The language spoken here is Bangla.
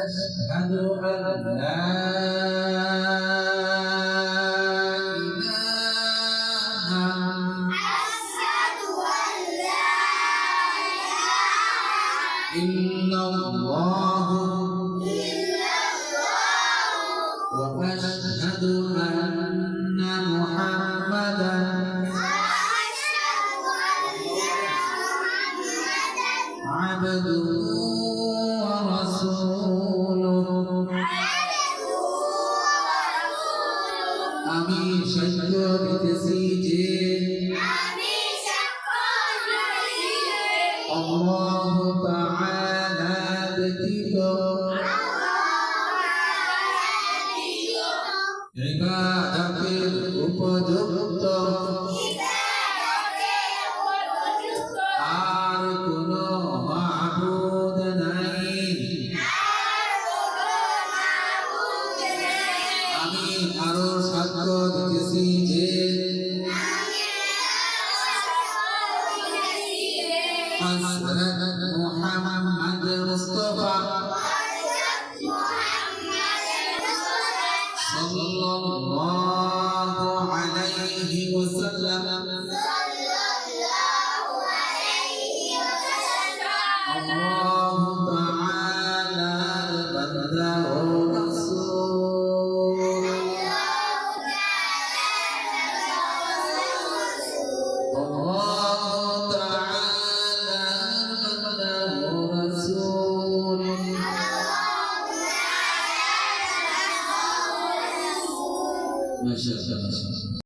أشهد أن لا إله أشهد أن لا إلا الله إلا الله وأشهد أن محمدا وأشهد أن محمدا عبده আমি সত্য দিতেছি যে আমি সাক্ষ্য দিতেছি। আল্লাহ তাআলা ব্যতীত ইবাদতের উপযুক্ত আমি আরও সাক্ষ্য দিতেছি যে হযরত والله تعالى أبده رسول. ما شاء الله.